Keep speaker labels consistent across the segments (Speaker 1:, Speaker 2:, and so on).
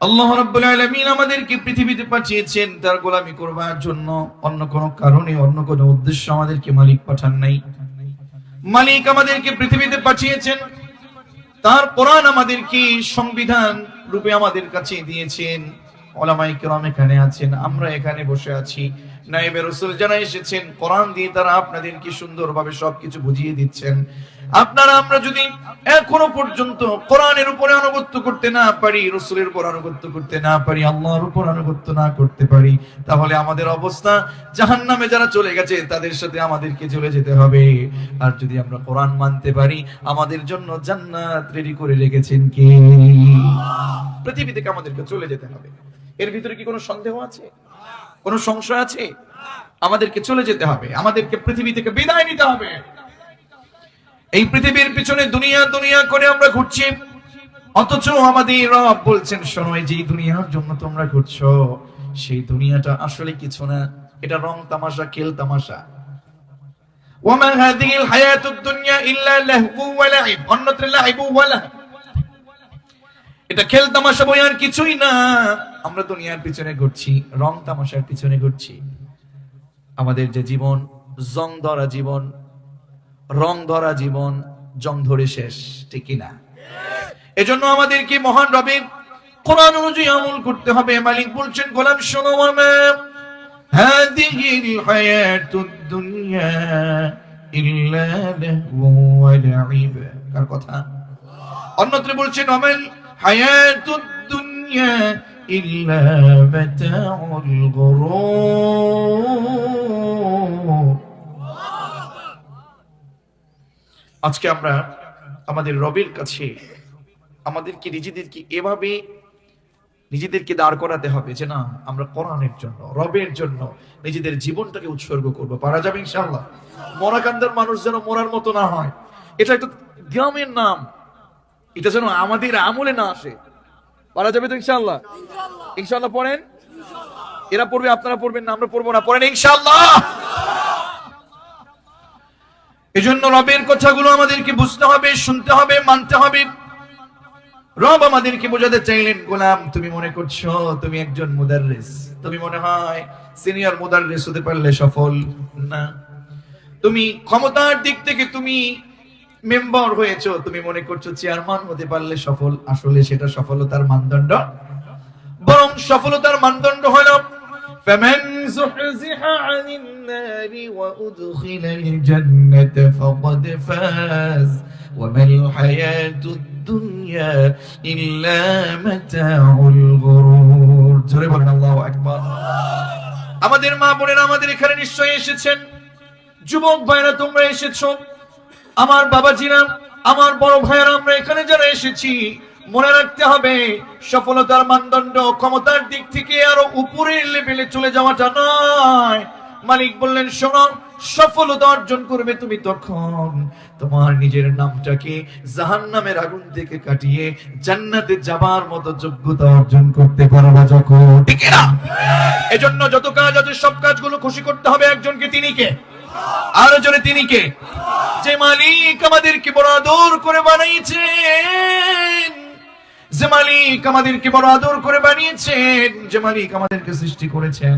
Speaker 1: আল্লাহ রাব্বুল আলামিন আমাদেরকে পৃথিবীতে পাঠিয়েছেন, তার গোলামি করবার জন্য। অন্য কোনো কারণে, অন্য কোনো উদ্দেশ্য আমাদেরকে মালিক পাঠান নাই। মালিক আমাদেরকে পৃথিবীতে পাঠিয়েছেন, তার কোরআন আমাদেরকে সংবিধান রূপে আমাদের কাছে দিয়েছেন। ওলামাই কেরাম এখানে আছেন, আমরা এখানে বসে আছি। নাইবে রসুল যারা এসেছেন, কোরআন দিয়ে তারা আপনাদেরকে সুন্দরভাবে সবকিছু বুঝিয়ে দিচ্ছেন। আপনারা আমরা যদি এখনও পর্যন্ত কোরআনের উপরে আনুগত্য করতে না পারি, রসুলের উপর আনুগত্য করতে না পারি, আল্লাহর উপর আনুগত্য না করতে পারি, তাহলে আমাদের অবস্থা জাহান নামে যারা চলে গেছে, তাদের সাথে আমাদেরকে চলে যেতে হবে। আর যদি আমরা কোরআন মানতে পারি, আমাদের জন্য জান্নাত রেডি করে রেখেছেন কে? পৃথিবী থেকে আমাদেরকে চলে যেতে হবে। এর ভিতরে কি কোনো সন্দেহ আছে? কোনো সংশয় আছে? আমাদেরকে চলে যেতে হবে। আমাদেরকে পৃথিবী থেকে বিদায় নিতে হবে। এই পৃথিবীর পিছনে দুনিয়া দুনিয়া করে আমরা ঘুরছি। অথচ আমাদের রব বলছেন, শোনো যে দুনিয়ার জন্য তোমরা ঘুরছো, সেই দুনিয়াটা আসলে কিছু না। এটা রং তামাশা, খেল তামাশা। বই আর কিছুই না। আমরা দুনিয়ার পিছনে ঘুরছি, রং তামাশার পিছনে ঘুরছি। আমাদের যে জীবন জং ধরা জীবন রং ধরা জীবন, জং ধরে শেষ, ঠিক কিনা? এজন্য আমাদের কি মহান রবের কোরআন অনুযায়ী আমল করতে হবে? মালিক বলছেন, গোলাম, শোনো কার কথা? অন্যত্র বলছেন আজকে আমরা আমাদের রবের কাছে আমাদেরকে নিজেদেরকে এভাবে নিজেদেরকে দাঁড় করাতে হবে যে না, আমরা কোরআনের জন্য, রবের জন্য নিজেদের জীবনটাকে উৎসর্গ করব। পারা যাবে ইনশাআল্লাহ? মরাকান্দার মানুষ যেন মরার মতো না হয়। এটা একটা গ্রামের নাম। এটা যেন আমাদের আমলে না আসে। পারা যাবে তো ইনশাল্লাহ ইনশাল্লাহ পড়েন? এরা পড়বে, আপনারা পড়বেন না, আমরা পড়ব না। পড়েন ইনশাআল্লাহ! এজন্য রবের কথাগুলো আমাদেরকে বুঝতে হবে, শুনতে হবে, মানতে হবে। রব আমাদেরকে বোঝাতে চাইলেন, গোলাম, তুমি মনে করছ তুমি একজন মুদাররিস? তুমি মনে হয় সিনিয়র মুদাররিস হতে পারলে সফল? না। তুমি ক্ষমতার দিক থেকে তুমি মেম্বার হয়েছো, তুমি মনে করছ চেয়ারম্যান হতে পারলে সফল? আসলে সেটা সফলতার মানদণ্ড। বরং সফলতার মানদণ্ড হলো فمن زحزح عن النار وأدخل الجنة فقد فاز وما الحياة الدنيا إلا متاع الغرور জোরে বলেন আল্লাহু আকবার আমাদের মা বোনেরা আমাদের এখানে নিশ্চয়ই এসেছেন যুবক ভাইরা তোমরা এসেছো আমার বাবাজিরা আমার বড় ভাইয়েরা আমরা এখানে যারা এসেছি মনে রাখতে হবে, সফলতার মানদণ্ড ক্ষমতার দিক থেকে আরও উপরের লেভেলে চলে যাওয়াটা নয়। মালিক বললেন, শোনো, সফলতা অর্জন করবে তুমি তখন। তোমার নিজের নামটাকে জাহান নামের আগুন থেকে কাটিয়ে জান্নাতে যাবার মতো যোগ্যতা অর্জন করতে পারবা যখন। ঠিক না এজন্য যত কাজ আছে, সব কাজগুলো খুশি করতে হবে একজনকে, তিনি কে? আরও জোরে, তিনি কে? যে মালিক আমাদেরকে বড় আদর করে বানিয়েছেন যে মালিক আমাদেরকে বড় আদর করে বানিয়েছেন, যে মালিক আমাদেরকে সৃষ্টি করেছেন,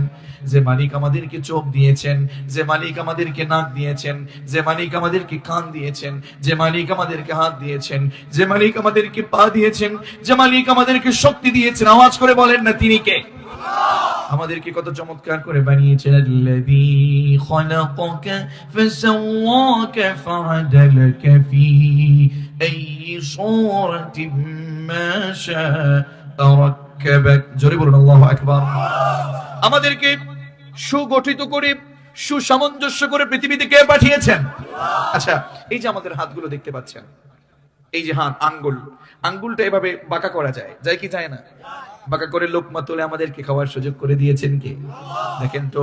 Speaker 1: যে মালিক আমাদেরকে চোখ দিয়েছেন, যে মালিক আমাদেরকে নাক দিয়েছেন, যে মালিক আমাদেরকে কান দিয়েছেন, যে মালিক আমাদেরকে হাত দিয়েছেন, যে মালিক আমাদেরকে পা দিয়েছেন, যে মালিক আমাদেরকে শক্তি দিয়েছেন। আওয়াজ করে বলেন না তিনি কে? আমাদেরকে কত চমৎকার করে বানিয়েছেন আল্লাযী খালাকাকা ফাসাওয়াকা ফাআদালাকা ফি আইয়ি সূরাতিন মা রাক্কাবাক জোরে বলুন, আল্লাহু আকবার। আমাদেরকে সুগঠিত করে, সুসামঞ্জস্য করে পৃথিবীতে কে পাঠিয়েছেন? আচ্ছা এই যে আমাদের হাতগুলো দেখতে পাচ্ছেন, এই যে হাত, আঙ্গুল, আঙ্গুলটা এভাবে বাঁকা করা যায় যায় কি যায় না? বাঁকা করে লোকমা তুলে আমাদেরকে খাওয়ার সুযোগ করে দিয়েছেন কে? দেখেন তো।